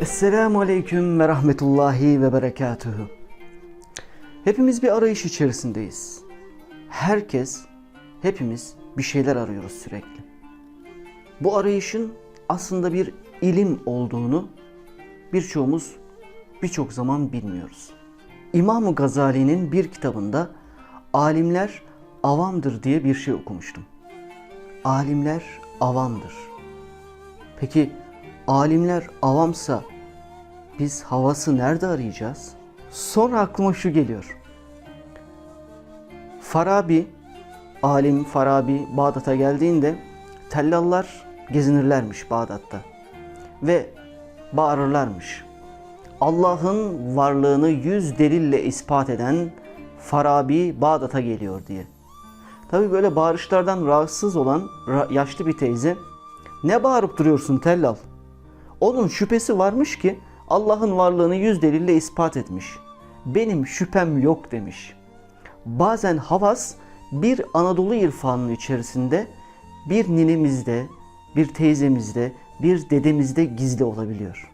Esselamu Aleyküm ve Rahmetullahi ve Berekatuhu. Hepimiz bir arayış içerisindeyiz. Herkes, hepimiz bir şeyler arıyoruz sürekli. Bu arayışın aslında bir ilim olduğunu birçoğumuz birçok zaman bilmiyoruz. İmam Gazali'nin bir kitabında alimler avamdır diye bir şey okumuştum. Alimler avamdır. Peki alimler avamsa biz havası nerede arayacağız? Sonra aklıma şu geliyor. Farabi, alim Farabi Bağdat'a geldiğinde tellallar gezinirlermiş Bağdat'ta. Ve bağırırlarmış. Allah'ın varlığını yüz delille ispat eden Farabi Bağdat'a geliyor diye. Tabi böyle bağırışlardan rahatsız olan yaşlı bir teyze ne bağırıp duruyorsun tellal? Onun şüphesi varmış ki Allah'ın varlığını yüz delille ispat etmiş. Benim şüphem yok demiş. Bazen havas bir Anadolu irfanının içerisinde bir ninemizde, bir teyzemizde, bir dedemizde gizli olabiliyor.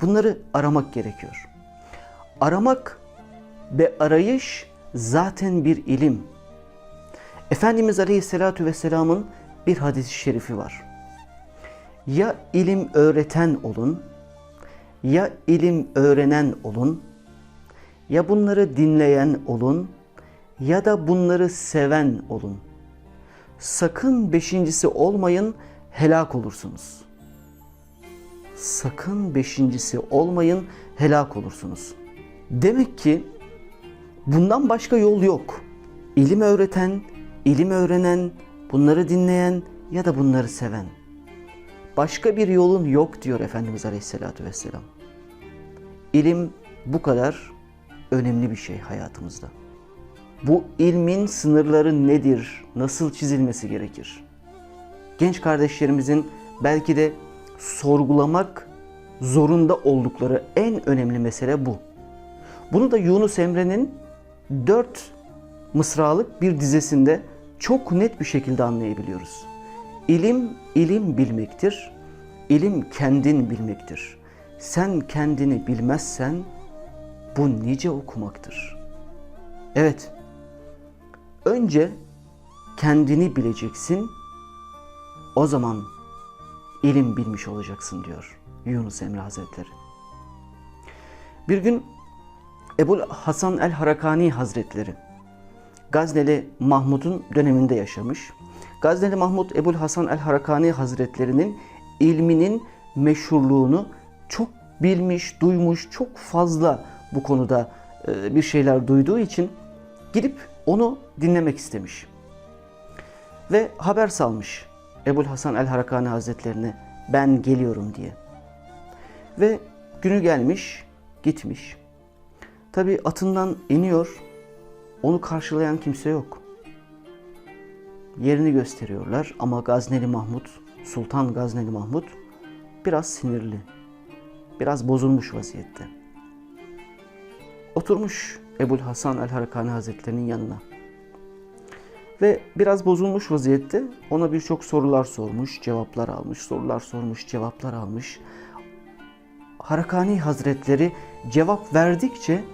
Bunları aramak gerekiyor. Aramak ve arayış zaten bir ilim. Efendimiz Aleyhisselatü Vesselam'ın bir hadis-i şerifi var. Ya ilim öğreten olun, ya ilim öğrenen olun, ya bunları dinleyen olun, ya da bunları seven olun. Sakın beşincisi olmayın, helak olursunuz. Sakın beşincisi olmayın, helak olursunuz. Demek ki bundan başka yol yok. İlim öğreten, ilim öğrenen, bunları dinleyen ya da bunları seven. Başka bir yolun yok diyor Efendimiz Aleyhisselatü Vesselam. İlim bu kadar önemli bir şey hayatımızda. Bu ilmin sınırları nedir? Nasıl çizilmesi gerekir? Genç kardeşlerimizin belki de sorgulamak zorunda oldukları en önemli mesele bu. Bunu da Yunus Emre'nin dört mısralık bir dizesinde çok net bir şekilde anlayabiliyoruz. İlim, ilim bilmektir. İlim kendin bilmektir. Sen kendini bilmezsen bu nice okumaktır. Evet, önce kendini bileceksin, o zaman ilim bilmiş olacaksın diyor Yunus Emre Hazretleri. Bir gün Ebul Hasan el Harakani Hazretleri Gazneli Mahmud'un döneminde yaşamış. Gazneli Mahmud Ebul Hasan el Harakani Hazretlerinin ilminin meşhurluğunu çok bilmiş, duymuş, çok fazla bu konuda e, bir şeyler duyduğu için gidip onu dinlemek istemiş. Ve haber salmış Ebul Hasan el Harakani Hazretlerine ben geliyorum diye. Ve günü gelmiş, gitmiş. Tabi atından iniyor, onu karşılayan kimse yok. Yerini gösteriyorlar ama Gazneli Mahmud, Sultan Gazneli Mahmud biraz sinirli, biraz bozulmuş vaziyette. Oturmuş Ebul Hasan el Harakani Hazretlerinin yanına. Ve biraz bozulmuş vaziyette ona birçok sorular sormuş, cevaplar almış, sorular sormuş, cevaplar almış. Harakani Hazretleri cevap verdikçe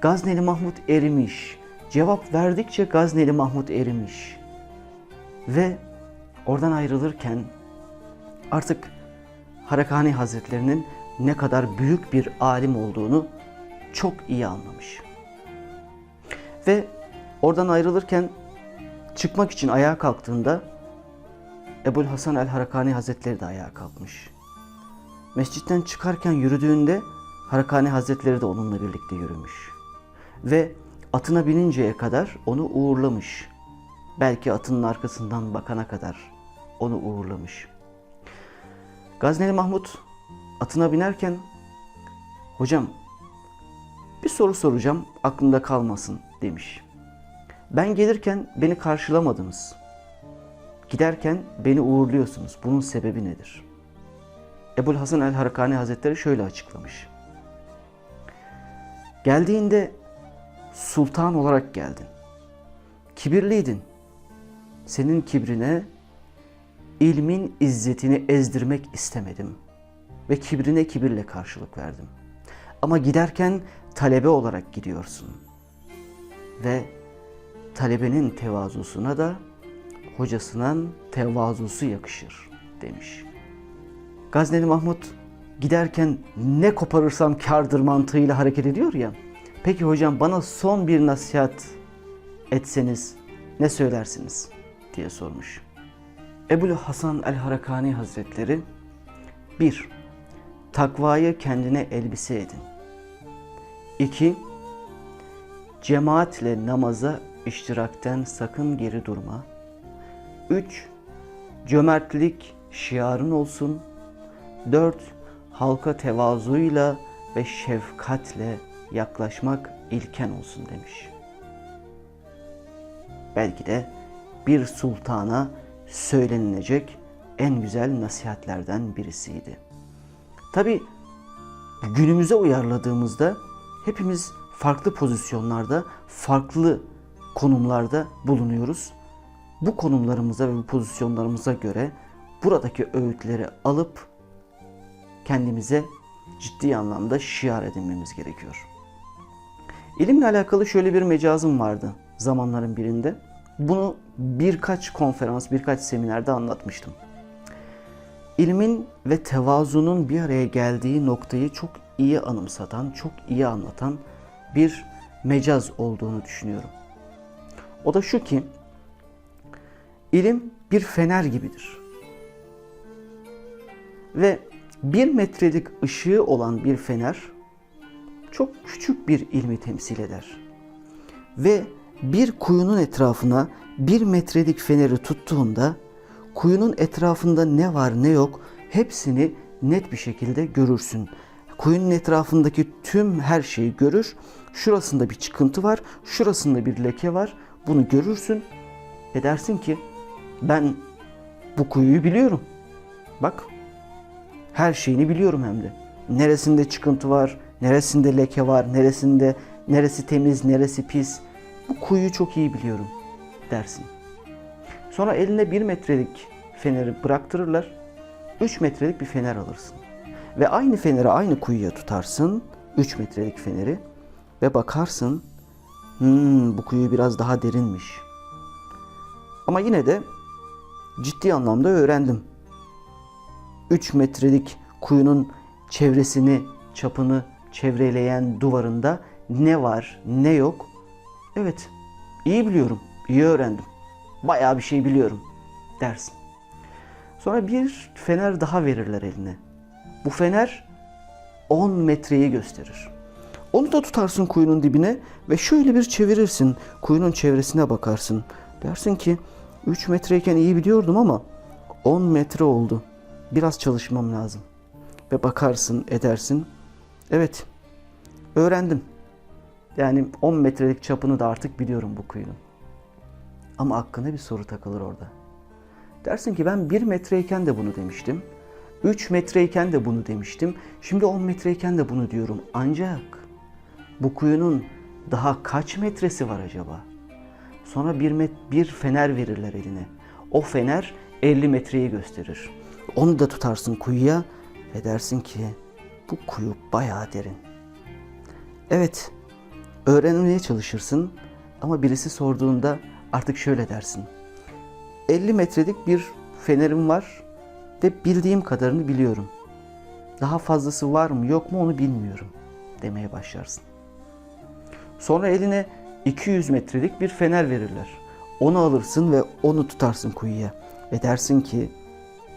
Gazneli Mahmud erimiş. Cevap verdikçe Gazneli Mahmud erimiş. Ve oradan ayrılırken artık Harakani Hazretlerinin ne kadar büyük bir alim olduğunu çok iyi anlamış. Ve oradan ayrılırken çıkmak için ayağa kalktığında Ebul Hasan el Harakani Hazretleri de ayağa kalkmış. Mescitten çıkarken yürüdüğünde Harakani Hazretleri de onunla birlikte yürümüş. Ve atına bininceye kadar onu uğurlamış. Belki atının arkasından bakana kadar onu uğurlamış. Gazneli Mahmud atına binerken hocam bir soru soracağım aklında kalmasın demiş. Ben gelirken beni karşılamadınız. Giderken beni uğurluyorsunuz. Bunun sebebi nedir? Ebul Hasan el Harakani Hazretleri şöyle açıklamış. Geldiğinde sultan olarak geldin. Kibirliydin. Senin kibrine ilmin izzetini ezdirmek istemedim. ve kibrine kibirle karşılık verdim. Ama giderken talebe olarak gidiyorsun. Ve talebenin tevazusuna da hocasının tevazusu yakışır demiş. Gazneli Mahmut giderken ne koparırsam kardır mantığıyla hareket ediyor ya. Peki hocam bana son bir nasihat etseniz ne söylersiniz diye sormuş. Ebu Hasan el-Harakani Hazretleri 1. Takvayı kendine elbise edin. 2. Cemaatle namaza iştirakten sakın geri durma. 3. Cömertlik şiarın olsun. 4. Halka tevazuyla ve şefkatle yaklaşmak ilken olsun demiş. Belki de bir sultana söylenilecek en güzel nasihatlerden birisiydi. Tabi günümüze uyarladığımızda hepimiz farklı pozisyonlarda, farklı konumlarda bulunuyoruz. Bu konumlarımıza ve bu pozisyonlarımıza göre buradaki öğütleri alıp kendimize ciddi anlamda şiar edinmemiz gerekiyor. İlimle alakalı şöyle bir mecazım vardı zamanların birinde. Bunu birkaç konferans, birkaç seminerde anlatmıştım. İlmin ve tevazunun bir araya geldiği noktayı çok iyi anımsatan, çok iyi anlatan bir mecaz olduğunu düşünüyorum. O da şu ki, ilim bir fener gibidir. Ve bir metrelik ışığı olan bir fener çok küçük bir ilmi temsil eder. Ve bir kuyunun etrafına bir metrelik feneri tuttuğunda kuyunun etrafında ne var ne yok hepsini net bir şekilde görürsün. Kuyunun etrafındaki tüm her şeyi görür. Şurasında bir çıkıntı var, şurasında bir leke var. Bunu görürsün ve dersin ki ben bu kuyuyu biliyorum. Bak her şeyini biliyorum hem de. Neresinde çıkıntı var, neresinde leke var, neresinde neresi temiz, neresi pis. Bu kuyuyu çok iyi biliyorum dersin. Sonra eline bir metrelik feneri bıraktırırlar. 3 metrelik bir fener alırsın. Ve aynı feneri aynı kuyuya tutarsın. 3 metrelik feneri. Ve bakarsın. Hmm, bu kuyu biraz daha derinmiş. Ama yine de ciddi anlamda öğrendim. 3 metrelik kuyunun çevresini, çapını çevreleyen duvarında ne var, ne yok? Evet, iyi biliyorum, iyi öğrendim. Bayağı bir şey biliyorum dersin. Sonra bir fener daha verirler eline. Bu fener 10 metreyi gösterir. Onu da tutarsın kuyunun dibine ve şöyle bir çevirirsin. Kuyunun çevresine bakarsın. Dersin ki 3 metreyken iyi biliyordum ama 10 metre oldu. Biraz çalışmam lazım. Ve bakarsın, edersin. Evet, öğrendim. Yani 10 metrelik çapını da artık biliyorum bu kuyunun. Ama aklına bir soru takılır orada. Dersin ki ben 1 metreyken de bunu demiştim. 3 metreyken de bunu demiştim. Şimdi 10 metreyken de bunu diyorum. Ancak bu kuyunun daha kaç metresi var acaba? Sonra bir, met bir fener verirler eline. O fener 50 metreyi gösterir. Onu da tutarsın kuyuya ve dersin ki bu kuyu bayağı derin. Evet, öğrenmeye çalışırsın ama birisi sorduğunda artık şöyle dersin. 50 metrelik bir fenerim var ve bildiğim kadarını biliyorum. Daha fazlası var mı yok mu onu bilmiyorum demeye başlarsın. Sonra eline 200 metrelik bir fener verirler. Onu alırsın ve onu tutarsın kuyuya. Ve dersin ki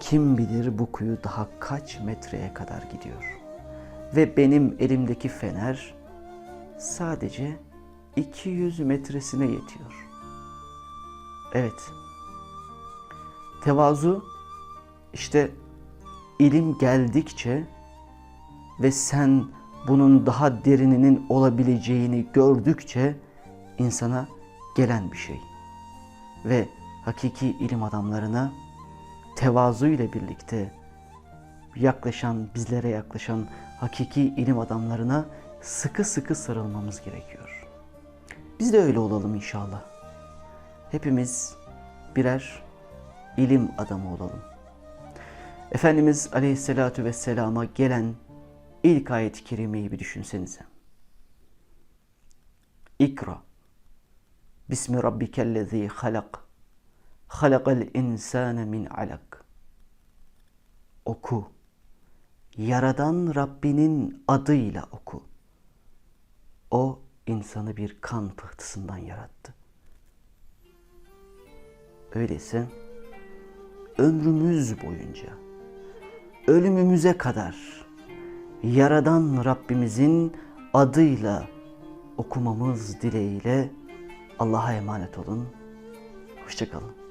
kim bilir bu kuyu daha kaç metreye kadar gidiyor. Ve benim elimdeki fener sadece 200 metresine yetiyor. Evet. Tevazu işte ilim geldikçe ve sen bunun daha derininin olabileceğini gördükçe insana gelen bir şey. Ve hakiki ilim adamlarına tevazu ile birlikte yaklaşan, bizlere yaklaşan hakiki ilim adamlarına sıkı sıkı sarılmamız gerekiyor. Biz de öyle olalım inşallah. Hepimiz birer ilim adamı olalım. Efendimiz Aleyhisselatü Vesselam'a gelen ilk ayet-i kerimeyi bir düşünsenize. İkra. Bismi rabbikellezî halak. Halakal insâne min alak. Oku. Yaradan Rabbinin adıyla oku. O insanı bir kan pıhtısından yarattı. Öyleyse ömrümüz boyunca ölümümüze kadar Yaradan Rabbimizin adıyla okumamız dileğiyle Allah'a emanet olun. Hoşçakalın.